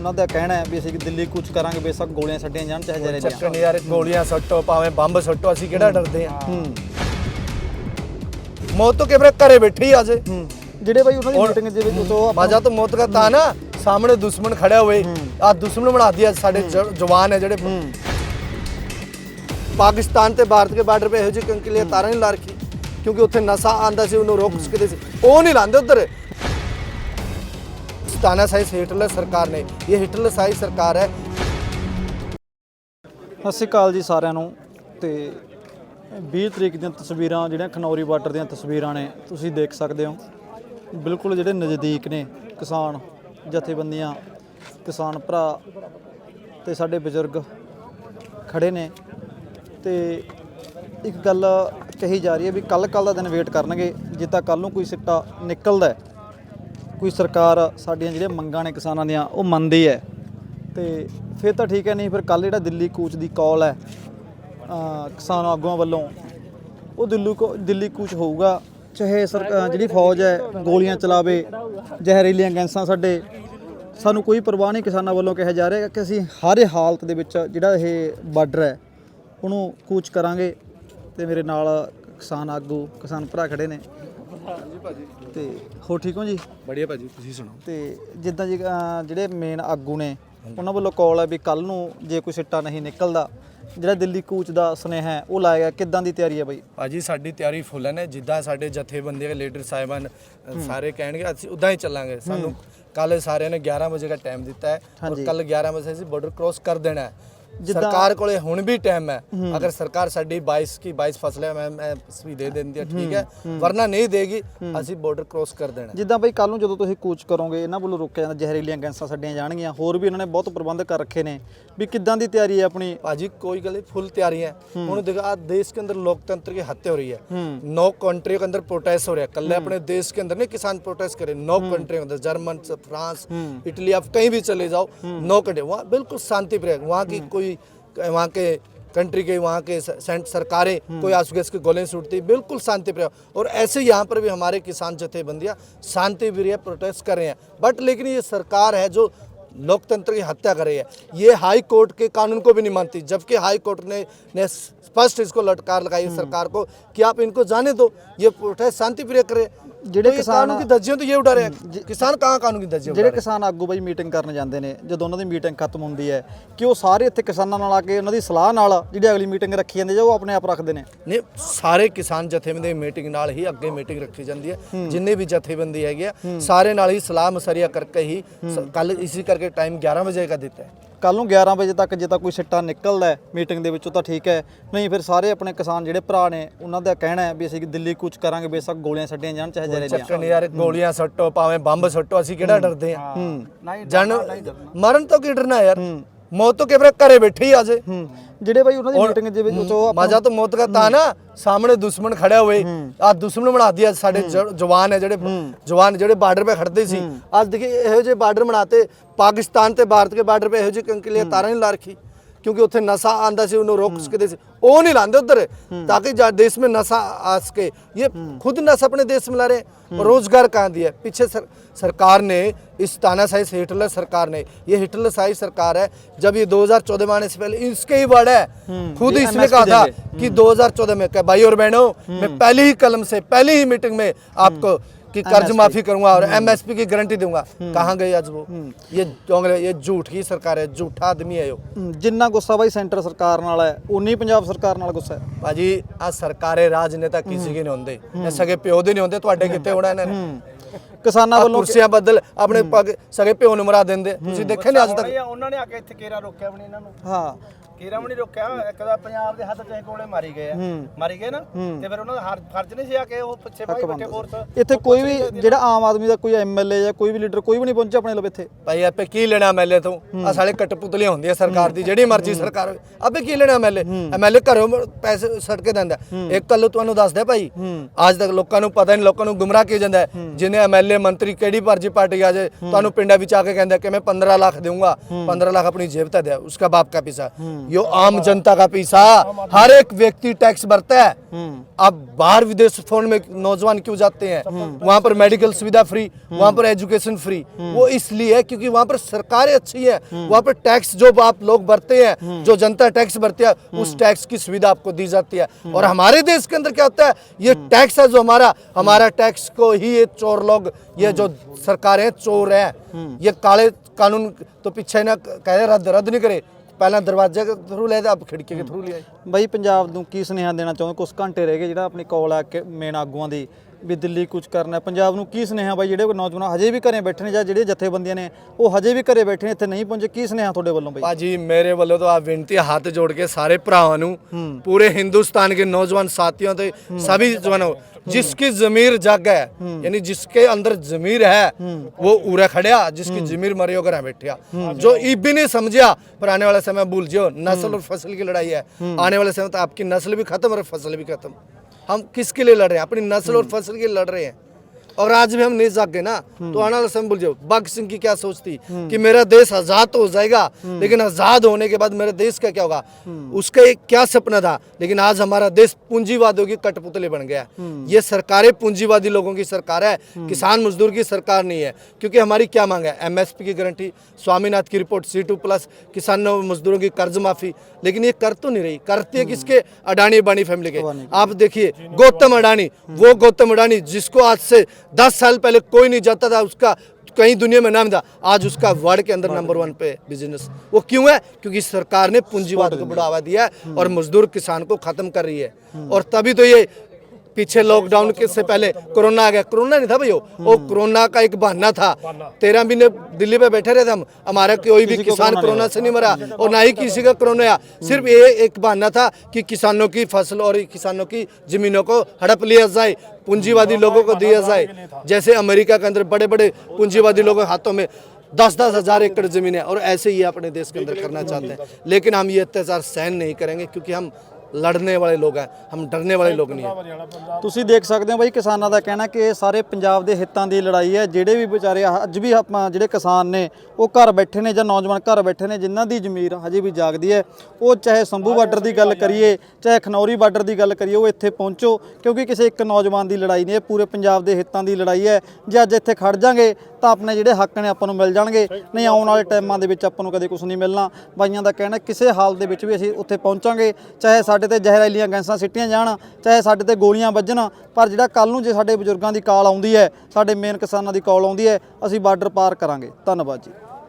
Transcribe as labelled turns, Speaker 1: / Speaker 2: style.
Speaker 1: ਉਹਨਾਂ ਦਾ ਕਹਿਣਾ ਹੈ ਵੀ ਅਸੀਂ ਦਿੱਲੀ ਕੂਚ ਕਰਾਂਗੇ ਬੇਸ਼ੱਕ ਗੋਲੀਆਂ ਛੱਡੀਆਂ ਜਾਣ ਚਾਹੇ ਜਰੇ ਜਾਣ।
Speaker 2: ਚੱਕਣ ਯਾਰ ਗੋਲੀਆਂ ਸੱਟੋ ਭਾਵੇਂ ਬੰਬ ਸੱਟੋ ਅਸੀਂ ਕਿਹੜਾ ਡਰਦੇ ਆ
Speaker 1: ਹੂੰ।
Speaker 2: ਮੌਤ ਤੋਂ ਕਿਵੇਂ ਘਰੇ ਬੈਠੀ ਆ ਜੇ
Speaker 1: ਜਿਹੜੇ ਬਾਈ ਉਹਨਾਂ ਦੀ ਮੀਟਿੰਗ ਦੇ ਵਿੱਚ ਤੋਂ ਆਪਾਂ-
Speaker 2: ਮਜ਼ਾ ਤਾਂ ਮੌਤ ਦਾ ਤਾਂ ਨਾ ਸਾਹਮਣੇ ਦੁਸ਼ਮਣ ਖੜਿਆ ਹੋਏ ਆ ਦੁਸ਼ਮਣ ਬਣਾ ਦਿਆ ਸਾਡੇ ਜਵਾਨ ਹੈ ਜਿਹੜੇ। ਪਾਕਿਸਤਾਨ ਤੇ ਭਾਰਤ ਦੇ ਬਾਰਡਰ 'ਤੇ ਇਹੋ ਜਿਹੀ ਕੰਕਲੀਆਂ ਤਾਰਾਂ ਨਹੀਂ ਲਾ ਰੱਖੀ ਕਿਉਂਕਿ ਉੱਥੇ ਨਸ਼ਾ ਆਂਦਾ ਸੀ ਉਹਨੂੰ ਰੋਕ ਸਕਦੇ ਸੀ। ਉਹ ਨਹੀਂ ਲਾਉਂਦੇ ਉਧਰ। ਸਤਾਨਾ ਸਾਈ ਹਿਟਲਰ ਸਰਕਾਰ ਨੇ। ਇਹ ਹਿਟਲਰ ਸਾਈ ਸਰਕਾਰ ਹੈ।
Speaker 1: ਸਤਿ ਸ਼੍ਰੀ ਅਕਾਲ ਜੀ ਸਾਰਿਆਂ ਨੂੰ ਤੇ 20 ਤਰੀਕ ਦੀਆਂ ਤਸਵੀਰਾਂ, ਜਿਹੜੀਆਂ ਖਨੌਰੀ ਬਾਰਡਰ ਦੀਆਂ ਤਸਵੀਰਾਂ ਨੇ, ਤੁਸੀਂ ਦੇਖ ਸਕਦੇ ਹੋ। ਬਿਲਕੁਲ ਜਿਹੜੇ ਨਜ਼ਦੀਕ ਨੇ ਕਿਸਾਨ ਜਥੇਬੰਦੀਆਂ, ਕਿਸਾਨ ਭਰਾ ਤੇ ਸਾਡੇ ਬਜ਼ੁਰਗ ਖੜੇ ਨੇ। ਤੇ ਇੱਕ ਗੱਲ ਕਹੀ ਜਾ ਰਹੀ ਹੈ ਵੀ ਕੱਲ ਕੱਲ ਦਾ ਦਿਨ ਵੇਟ ਕਰਨਗੇ, ਜੇ ਤਾਂ ਕੱਲ ਨੂੰ ਕੋਈ ਸਿੱਟਾ ਨਿਕਲਦਾ ਕੋਈ ਸਰਕਾਰ ਸਾਡੀਆਂ ਜਿਹੜੀਆਂ ਮੰਗਾਂ ਨੇ ਕਿਸਾਨਾਂ ਦੀਆਂ, ਉਹ ਮੰਨਦੀ ਹੈ। ਤੇ ਫਿਰ ਤਾਂ ਠੀਕ ਹੈ, ਨਹੀਂ ਫਿਰ ਕੱਲ ਜਿਹੜਾ ਦਿੱਲੀ ਕੂਚ ਦੀ ਕਾਲ ਹੈ ਕਿਸਾਨ ਆਗੂਆਂ ਵੱਲੋਂ, ਉਹ ਦਿੱਲੀ ਕੋ, ਦਿੱਲੀ ਕੂਚ ਹੋਊਗਾ, ਚਾਹੇ ਸਰ ਜਿਹੜੀ ਫੌਜ ਹੈ, ਗੋਲੀਆਂ ਚਲਾਵੇ, ਜ਼ਹਿਰੀਲੀਆਂ ਗੈਸਾਂ ਸਾਡੇ, ਸਾਨੂੰ ਕੋਈ ਪਰਵਾਹ ਨਹੀਂ ਕਿਸਾਨਾਂ ਵੱਲੋਂ ਕਿਹਾ ਜਾ ਰਿਹਾ ਕਿ ਅਸੀਂ ਹਰ ਹਾਲਤ ਦੇ ਵਿੱਚ ਜਿਹੜਾ ਇਹ ਬਾਰਡਰ ਹੈ, ਉਹਨੂੰ ਕੂਚ ਕਰਾਂਗੇ। ਤੇ ਮੇਰੇ ਨਾਲ ਕਿਸਾਨ ਆਗੂ, ਕਿਸਾਨ ਭਰਾ ਖੜੇ ਨੇ। ਤੇ ਹੋ ਠੀਕ ਹੋ ਜੀ?
Speaker 2: ਬੜੀਆ ਭਾਜੀ ਤੁਸੀਂ ਸੁਣਾਓ?
Speaker 1: ਤੇ ਜਿੱਦਾਂ ਜੀ ਅਹ ਜਿਹੜੇ ਮੇਨ ਆਗੂ ਨੇ ਉਹਨਾਂ ਵੱਲੋਂ ਕਾਲ ਹੈ ਵੀ ਕੱਲ ਨੂੰ ਜੇ ਕੋਈ ਸਿੱਟਾ ਨਹੀਂ ਨਿਕਲਦਾ ਜਿਹੜਾ ਦਿੱਲੀ ਕੂਚ ਦਾ ਸੁਨੇਹਾ ਹੈ ਉਹ ਲਾਇਆ ਗਿਆ। ਕਿੱਦਾਂ ਦੀ ਤਿਆਰੀ ਹੈ ਬਾਈ?
Speaker 2: ਭਾਜੀ ਸਾਡੀ ਤਿਆਰੀ ਫੁੱਲ ਹੈ ਨੇ। ਜਿੱਦਾਂ ਸਾਡੇ ਜਥੇਬੰਦੀ ਦੇ ਲੀਡਰ ਸਾਹਿਬਾਨ ਅ, ਸਾਰੇ ਕਹਿਣਗੇ ਅਸੀਂ ਉਦਾਂ ਹੀ ਚੱਲਾਂਗੇ। ਸਾਨੂੰ ਕੱਲ ਸਾਰਿਆਂ ਨੇ 11 ਵਜੇ ਦਾ ਟਾਈਮ ਦਿੱਤਾ ਹੈ। ਔਰ
Speaker 1: ਹਾਂਜੀ।
Speaker 2: ਕੱਲ 11 ਵਜੇ ਅਸੀਂ ਬਾਰਡਰ ਕ੍ਰੋਸ ਕਰ ਦੇਣਾ ਹੈ। ਸਰਕਾਰ ਕੋਲੇ ਹੁਣ ਵੀ ਟਾਈਮ ਹੈ ਅਗਰ ਸਰਕਾਰ ਸਾਡੀ 22 ਕੀ 22 ਫਸਲੇ ਮੈਂ ਮੈਂ ਵੀ ਦੇ ਦਿੰਦੀ ਹੈ ਠੀਕ ਹੈ ਵਰਨਾ ਨਹੀਂ ਦੇਗੀ ਅਸੀਂ ਬਾਰਡਰ ਕ੍ਰੋਸ ਕਰ ਦੇਣਾ ਹੈ।
Speaker 1: ਜਿੱਦਾਂ ਬਾਈ ਕੱਲ ਨੂੰ ਜਦੋਂ ਤੁਸੀਂ ਕੂਚ ਕਰੋਗੇ ਇਹਨਾਂ ਵੱਲੋਂ ਰੋਕਿਆ ਜਾਂਦਾ ਜ਼ਹਿਰੀਲੀਆਂ ਗੈਸਾਂ ਛੱਡੀਆਂ ਜਾਣਗੀਆਂ ਹੋਰ ਵੀ ਇਹਨਾਂ ਨੇ ਬਹੁਤ ਪ੍ਰਬੰਧ ਕਰ ਰੱਖੇ ਨੇ ਵੀ ਕਿੱਦਾਂ ਦੀ ਤਿਆਰੀ ਹੈ ਆਪਣੀ
Speaker 2: भाजी कोई गली फुल तैयारी है उन्होंने देखा आज देश के अंदर लोकतंत्र की हत्या हो रही है
Speaker 1: हम्म।
Speaker 2: नौ कंट्रियों के अंदर प्रोटेस्ट हो रहा है कल अपने देश के अंदर नहीं किसान प्रोटेस्ट करे नौ कंट्रियों के अंदर जर्मन से फ्रांस इटली आप कहीं भी चले जाओ नौ कंट्री वहाँ बिल्कुल शांति प्रिय वहाँ की कोई वहाँ के कंट्री के वहाँ के सरकारें कोई आँसू गैस की गोलियाँ छूटती बिल्कुल शांति प्रिय और ऐसे यहाँ पर भी हमारे किसान जथेबंदियाँ शांति प्रिय प्रोटेस्ट कर रहे हैं। बट लेकिन ये सरकार है जो लोकतंत्र की हत्या कर रही है। ये हाई कोर्ट के कानून को भी नहीं मानती जबकि हाई कोर्ट ने ने स्पष्ट इसको लटकार लगाई सरकार को कि आप इनको जाने दो। ये प्रोटेस्ट शांति प्रिय करे।
Speaker 1: ਜਿਹੜੇ
Speaker 2: तो ये
Speaker 1: किसान-
Speaker 2: कानून की धज्जियों तो ये उड़ा रहे हैं किसान कहाँ कानून की धज्जियां उड़ा
Speaker 1: ਜਿਹੜੇ
Speaker 2: रहे हैं?
Speaker 1: ਕਿਸਾਨ ਆਗੂ ਬਾਈ ਮੀਟਿੰਗ ਕਰਨ ਜਾਂਦੇ ਨੇ ਜਦੋਂ ਉਹਨਾਂ ਦੀ ਮੀਟਿੰਗ ਖਤਮ ਹੁੰਦੀ ਹੈ ਕਿ ਉਹ ਸਾਰੇ ਇੱਥੇ ਕਿਸਾਨਾਂ ਨਾਲ ਆ ਕੇ ਉਹਨਾਂ ਦੀ ਸਲਾਹ ਨਾਲ ਜਿਹੜੀ ਅਗਲੀ ਮੀਟਿੰਗ ਰੱਖੀ ਜਾਂਦੀ ਹੈ ਉਹ ਆਪਣੇ ਆਪ ਰੱਖਦੇ ਨੇ
Speaker 2: ਨਹੀਂ ਸਾਰੇ ਕਿਸਾਨ ਜਥੇਬੰਦੀ ਮੀਟਿੰਗ ਨਾਲ ਹੀ ਅੱਗੇ ਮੀਟਿੰਗ ਰੱਖੀ ਜਾਂਦੀ ਹੈ ਜਿੰਨੇ ਵੀ ਜਥੇਬੰਦੀ ਹੈਗੇ ਆ ਸਾਰੇ ਨਾਲ ਹੀ ਸਲਾਹ ਮਸਰੀਆ ਕਰਕੇ ਹੀ ਕੱਲ ਇਸੇ ਕਰਕੇ ਟਾਈਮ 11 ਵਜੇ ਦਾ ਦਿੱਤਾ ਹੈ
Speaker 1: ਕੱਲ ਨੂੰ 11 ਵਜੇ ਤੱਕ ਜੇ ਤਾਂ ਕੋਈ ਸਿੱਟਾ ਨਿਕਲਦਾ ਹੈ ਮੀਟਿੰਗ ਦੇ ਵਿੱਚੋਂ ਤਾਂ ਠੀਕ ਹੈ ਨਹੀਂ ਫਿਰ ਸਾਰੇ ਆਪਣੇ ਕਿਸਾਨ ਜਿਹੜੇ ਭਰਾ ਨੇ ਉਹਨਾਂ ਦਾ ਕਹਿਣਾ ਹੈ ਵੀ ਅਸੀਂ ਦਿੱਲੀ ਕੂਚ ਕਰਾਂਗੇ ਬੇਸ਼ੱਕ ਗੋਲੀਆਂ ਛੱਡੀਆਂ ਜਾਣ ਚਾਹੇ ਜਰੇ ਜਾਣ
Speaker 2: ਚੱਕਣ ਯਾਰ ਗੋਲੀਆਂ ਸੱਟੋ ਭਾਵੇਂ ਬੰਬ ਸੱਟੋ ਅਸੀਂ ਕਿਹੜਾ ਡਰਦੇ ਆ
Speaker 1: ਹੂੰ।
Speaker 2: ਜਨ ਮਰਨ ਤੋਂ ਕੀ ਡਰਨਾ ਯਾਰ? ਮੌਤ ਤੋਂ ਕਿਵੇਂ ਘਰੇ ਬੈਠੇ ਹੀ ਆ ਜੇ?
Speaker 1: ਹੂੰ। ਜਿਹੜੇ ਬਾਈ ਉਹਨਾਂ ਦੀ ਮੀਟਿੰਗ ਦੇ ਵਿੱਚ ਆਪਾਂ-
Speaker 2: ਮਜ਼ਾ ਤਾਂ ਮੌਤ ਦਾ ਤਾਂ ਨਾ ਸਾਹਮਣੇ ਦੁਸ਼ਮਣ ਖੜਿਆ ਹੋਏ ਆ ਦੁਸ਼ਮਣ ਬਣਾ ਦਿਆ ਸਾਡੇ ਜਵਾਨ ਹੈ ਜਿਹੜੇ ਜਵਾਨ ਜਿਹੜੇ ਬਾਰਡਰ 'ਤੇ ਖੜਦੇ ਸੀ। ਅੱਜ ਦੇਖੀ ਇਹੋ ਜਿਹੇ ਬਾਰਡਰ ਬਣਾਤੇ ਪਾਕਿਸਤਾਨ ਤੇ ਭਾਰਤ ਦੇ ਬਾਰਡਰ 'ਤੇ ਇਹੋ ਜਿਹੀ ਕੰਕਲੀਆਂ ਤਾਰਾਂ ਨਹੀਂ ਲਾ ਰੱਖੀ। ਕਿਉਂਕਿ ਉੱਥੇ ਨਸ਼ਾ ਆਂਦਾ ਸੀ ਉਹਨੂੰ ਰੋਕ ਸਕਦੇ ਸੀ ਉਹ ਨਹੀਂ ਲਾਉਂਦੇ ਉਧਰ ताकि जा देश में नशा आ सके ये खुद नशा अपने देश में ला रहे हैं और रोजगार कहाँ दिया है? पीछे सर, सरकार ने इस तानाशाही से हिटलर सरकार ने ये हिटलर शाही सरकार है जब ये 2014 में आने से पहले इसके ही बड़ा है खुद
Speaker 1: ये
Speaker 2: इसने
Speaker 1: MSP
Speaker 2: कहा था
Speaker 1: देंगे।
Speaker 2: कि 2014 में क्या भाई और बहनों मैं पहले ही कलम से पहली ही मीटिंग में आपको कि कर्ज
Speaker 1: MSP
Speaker 2: माफी करूंगा और एमएसपी की गारंटी दूंगा कहाँ गई आज वो ये डोंगरे ये झूठ की सरकार है झूठा आदमी है यो
Speaker 1: ਹੂੰ, ਜਿੰਨਾ ਗੁੱਸਾ ਬਾਈ ਸੈਂਟਰ ਸਰਕਾਰ ਨਾਲ ਹੈ ਉਨੀ ਪੰਜਾਬ ਸਰਕਾਰ ਨਾਲ ਗੁੱਸਾ ਹੈ
Speaker 2: ਭਾਜੀ ਆ ਸਰਕਾਰੇ ਰਾਜਨੇਤਾ ਕਿਸੇ ਕੇ ਨਹੀਂ ਹੁੰਦੇ ਇਹ ਸਗੇ ਪਿਓ ਦੇ ਨਹੀਂ ਹੁੰਦੇ ਤੁਹਾਡੇ ਕਿੱਥੇ ਹੋਣਾ ਇਹਨਾਂ ਨੇ
Speaker 1: ਕਿਸਾਨਾਂ
Speaker 2: ਆਹ
Speaker 1: ਵੱਲੋਂ
Speaker 2: ਕੁਰਸੀਆਂ ਬਦਲ ਆਪਣੇ ਪੱਗ ਸਗੇ ਪਿਓ ਨੂੰ ਮਰਾ ਦਿੰਦੇ ਤੁਸੀਂ ਦੇਖਿਆ ਨਹੀਂ ਅੱਜ ਤੱਕ
Speaker 3: ਉਹਨਾਂ ਨੇ ਆ ਕੇ ਇੱਥੇ ਕੇਰਾ ਰੋਕਿਆ ਵੀ ਨਹੀਂ ਇਹਨਾਂ ਨੂੰ
Speaker 1: ਹਾਂ
Speaker 3: ਕੀਰਾ ਨਹੀਂ ਰੋਕਿਆ ਇੱਕ ਦਾ ਪੰਜਾਬ ਦੇ ਹੱਥ ਚ ਕੋਲੇ ਮਾਰੀ ਗਏ ਆ। ਮਾਰੀ ਗਏ ਨਾ ਤੇ ਫਿਰ ਉਹਨਾਂ ਦਾ ਹਰ ਨਹੀਂ ਸੀ ਆ ਕੇ ਉਹ ਪਿੱਛੇ ਭਾਈ ਬੱਟੇ ਕੋਰਸ
Speaker 1: ਇੱਥੇ ਕੋਈ ਵੀ ਜਿਹੜਾ ਆਮ ਆਦਮੀ ਦਾ ਕੋਈ ਐਮਐਲਏ ਜਾਂ ਕੋਈ ਵੀ ਲੀਡਰ ਕੋਈ ਵੀ ਨਹੀਂ ਪਹੁੰਚਿਆ ਆਪਣੇ ਲਵੇ ਇੱਥੇ।
Speaker 2: ਭਾਈ ਆਪੇ ਕੀ ਲੈਣਾ ਐਮਐਲਏ ਤੋਂ? ਆ ਸਾਲੇ ਕਟਪੁਤਲੀਆਂ ਹੁੰਦੀਆਂ ਸਰਕਾਰ ਦੀ ਜਿਹੜੀ ਮਰਜ਼ੀ ਸਰਕਾਰ ਆਪੇ ਕੀ ਲੈਣਾ ਐਮਐਲਏ ਐਮਐਲਏ ਘਰੋਂ ਪੈਸੇ ਸੱਟ ਕੇ ਦਿੰਦਾ। ਇੱਕ ਕੱਲ ਤੁਹਾਨੂੰ ਦੱਸਦਾ ਭਾਈ ਅੱਜ ਤੱਕ ਲੋਕਾਂ ਨੂੰ ਪਤਾ ਨਹੀਂ ਲੋਕਾਂ ਨੂੰ ਗੁੰਮਰਾਹ ਕੀ ਜਾਂਦਾ ਜਿਹਨੇ ਐਮਐਲਏ ਮੰਤਰੀ ਕਿਹੜੀ ਮਰਜ਼ੀ ਪਾਰਟੀ ਆ ਜੇ ਤੁਹਾਨੂੰ ਪਿੰਡਾਂ ਵਿੱਚ ਆ ਕੇ ਕਹਿੰਦਾ ਕਿ ਮੈਂ 15 ਲੱਖ ਦੇਵਾਂਗਾ 15 ਲੱਖ ਆਪਣੀ ਜੇਬ ਤੇ ਦੇ ਉਸਕਾ ਬਾਪ ਕਾ ਪੈਸਾ। यो आम जनता का पैसा। हर एक व्यक्ति टैक्स भरता है। अब बाहर विदेश फ़ोन में नौजवान क्यों जाते हैं? वहाँ पर मेडिकल सुविधा फ्री वहाँ पर एजुकेशन फ्री वो इसलिए है क्योंकि वहाँ पर सरकारें अच्छी है। वहाँ पर टैक्स जो आप लोग भरते हैं जो जनता टैक्स भरती है उस टैक्स की सुविधा आपको दी जाती है। और हमारे देश के अंदर क्या होता है? ये टैक्स है जो हमारा हमारा टैक्स को ही ये चोर लोग ये जो सरकार है चोर है ये काले कानून तो पीछे ना कहे रद्द रद्द नहीं करे। ਪਹਿਲਾਂ ਦਰਵਾਜ਼ੇ ਦੇ ਥਰੂ ਲਿਆ ਤੇ ਆਪ ਖਿੜਕੀ ਦੇ ਥਰੂ ਲਿਆ
Speaker 1: ਬਈ ਪੰਜਾਬ ਨੂੰ ਕੀ ਸੁਨੇਹਾ ਦੇਣਾ ਚਾਹੁੰਦੇ? ਕੁਝ ਘੰਟੇ ਰਹਿ ਗਏ ਜਿਹੜਾ ਆਪਣੀ ਕਾਲ ਆ ਕੇ ਮੇਨ ਆਗੂਆਂ ਦੀ ਵੀ ਦਿੱਲੀ ਕੁਝ ਕਰਨਾ ਪੰਜਾਬ ਨੂੰ ਕੀ ਸੁਨੇਹਾ ਬਾਈ ਜਿਹੜੇ ਨੌਜਵਾਨ ਹਜੇ ਵੀ ਘਰੇ ਬੈਠੇ ਨੇ ਜਾਂ ਜਿਹੜੇ ਜਥੇਬੰਦੀਆਂ ਨੇ ਉਹ ਹਜੇ ਵੀ ਘਰੇ ਬੈਠੇ ਨੇ ਇੱਥੇ ਨਹੀਂ ਪਹੁੰਚੇ? ਕੀ ਸੁਨੇਹਾ ਤੁਹਾਡੇ ਵੱਲੋਂ ਬਾਈ?
Speaker 2: ਭਾਜੀ ਮੇਰੇ ਵੱਲੋਂ ਤਾਂ ਆਪ ਬੇਨਤੀ ਹੈ ਹੱਥ ਜੋੜ ਕੇ ਸਾਰੇ ਭਰਾਵਾਂ ਨੂੰ ਪੂਰੇ ਹਿੰਦੁਸਤਾਨ ਦੇ ਨੌਜਵਾਨ ਸਾਥੀਆਂ ਤੇ ਸਭੀ ਜਵਾਨੋਂ जिसकी जमीर जग है यानी जिसके अंदर जमीर है वो उरे खड़िया जिसकी जमीर मरी होकर है बैठिया जो ई भी नहीं समझिया पर आने वाले समय भूल जियो नस्ल और फ़सल की लड़ाई है। आने वाले समय तो आपकी नस्ल भी खत्म और फ़सल भी खत्म। हम किसके लिए लड़ रहे हैं? अपनी नस्ल और फ़सल के लिए लड़ रहे हैं। और आज भी हम नहीं जाग गए ना तो आने वाला समय भूल जाओ। भगत सिंह की क्या सोच थी कि मेरा देश आज़ाद हो जाएगा लेकिन आज़ाद होने के बाद मेरे देश का क्या होगा? उसका एक क्या सपना था? लेकिन आज हमारा देश पूंजीवादियों की कठपुतली बन गया ये सरकारें पूंजीवादी लोगों की सरकार है किसान मजदूर की सरकार नहीं है। क्योंकि हमारी क्या मांग है? एमएसपी की गारंटी स्वामीनाथ की रिपोर्ट सी टू प्लस किसानों मजदूरों की कर्ज माफ़ी। लेकिन ये कर तो नहीं रही। करती है किसके? अडानी अबानी फैमिली के। आप देखिए गौतम अडानी। वो गौतम अडानी जिसको आज से दस साल पहले कोई नहीं जाता था उसका कहीं दुनिया में नाम था। आज उसका वर्ल्ड के अंदर नंबर वन पे बिज़नेस वो क्यों है? क्योंकि सरकार ने पूंजीवाद को बढ़ावा दिया है और मजदूर किसान को खत्म कर रही है। और तभी तो ये पीछे लॉकडाउन के से पहले कोरोना आ गया। कोरोना नहीं था भैया वो। कोरोना का एक बहाना था। तेरह महीने दिल्ली पे बैठे रहे थे हम। हमारा कोई भी किसान कोरोना से नहीं मरा और ना ही किसी का कोरोना आया। सिर्फ़ ये एक बहाना था कि किसानों की फ़सल और किसानों की जमीनों को हड़प लिया जाए पूंजीवादी लोगों को दिया जाए। जैसे अमेरिका के अंदर बड़े बड़े पूंजीवादी लोगों के हाथों में दस दस हज़ार एकड़ ज़मीन है और ऐसे ही अपने देश के अंदर करना चाहते हैं। लेकिन हम ये अत्याचार सहन नहीं करेंगे क्योंकि हम लड़ने वाले लोग हैं हम डरने वाले लोग नहीं हैं
Speaker 1: ਤੁਸੀਂ ਦੇਖ ਸਕਦੇ ਹੋ ਬਾਈ ਕਿਸਾਨਾਂ ਦਾ ਕਹਿਣਾ ਕਿ ਇਹ ਸਾਰੇ ਪੰਜਾਬ ਦੇ ਹਿੱਤਾਂ ਦੀ ਲੜਾਈ ਹੈ ਜਿਹੜੇ ਵੀ ਵਿਚਾਰੇ ਅੱਜ ਵੀ ਆਪਾਂ ਜਿਹੜੇ ਕਿਸਾਨ ਨੇ ਉਹ ਘਰ ਬੈਠੇ ਨੇ ਜਾਂ ਨੌਜਵਾਨ ਘਰ ਬੈਠੇ ਨੇ ਜਿਨ੍ਹਾਂ ਦੀ ਜ਼ਮੀਰ ਹਜੇ ਵੀ ਜਾਗਦੀ ਹੈ ਉਹ ਚਾਹੇ ਸੰਭੂ ਬਾਰਡਰ ਦੀ ਗੱਲ ਕਰੀਏ ਚਾਹੇ ਖਨੌਰੀ ਬਾਰਡਰ ਦੀ ਗੱਲ ਕਰੀਏ ਉਹ ਇੱਥੇ ਪਹੁੰਚੋ ਕਿਉਂਕਿ ਕਿਸੇ ਇੱਕ ਨੌਜਵਾਨ ਦੀ ਲੜਾਈ ਨਹੀਂ ਇਹ ਪੂਰੇ ਪੰਜਾਬ ਦੇ ਹਿੱਤਾਂ ਦੀ ਲੜਾਈ ਹੈ ਜੇ ਅੱਜ ਇੱਥੇ ਖੜ ਜਾਾਂਗੇ ਤਾਂ ਆਪਣੇ ਜਿਹੜੇ ਹੱਕ ਨੇ ਆਪਾਂ ਨੂੰ ਮਿਲ ਜਾਣਗੇ। ਨਹੀਂ, ਆਉਣ ਵਾਲੇ ਟਾਈਮਾਂ ਦੇ ਵਿੱਚ ਆਪਾਂ ਨੂੰ ਕਦੇ ਕੁਝ ਨਹੀਂ ਮਿਲਣਾ। ਬਾਈਆਂ ਦਾ ਕਹਿਣਾ ਕਿਸੇ ਹਾਲ ਦੇ ਵਿੱਚ ਵੀ ਅਸੀਂ ਉੱਥੇ ਪਹੁੰਚਾਂਗੇ। ਚਾਹੇ ਸਾਡੇ ਤੇ ਜ਼ਹਿਰੀਲੀਆਂ ਗੈਸਾਂ ਸਿੱਟੀਆਂ ਜਾਣ, ਚਾਹੇ ਸਾਡੇ ਤੇ ਗੋਲੀਆਂ ਵੱਜਣ, ਪਰ ਜਿਹੜਾ ਕੱਲ ਨੂੰ ਜੇ ਸਾਡੇ ਬਜ਼ੁਰਗਾਂ ਦੀ ਕਾਲ ਆਉਂਦੀ ਹੈ, ਸਾਡੇ ਮੇਨ ਕਿਸਾਨਾਂ ਦੀ ਕਾਲ ਆਉਂਦੀ ਹੈ, ਅਸੀਂ ਬਾਰਡਰ ਪਾਰ ਕਰਾਂਗੇ। ਧੰਨਵਾਦ ਜੀ।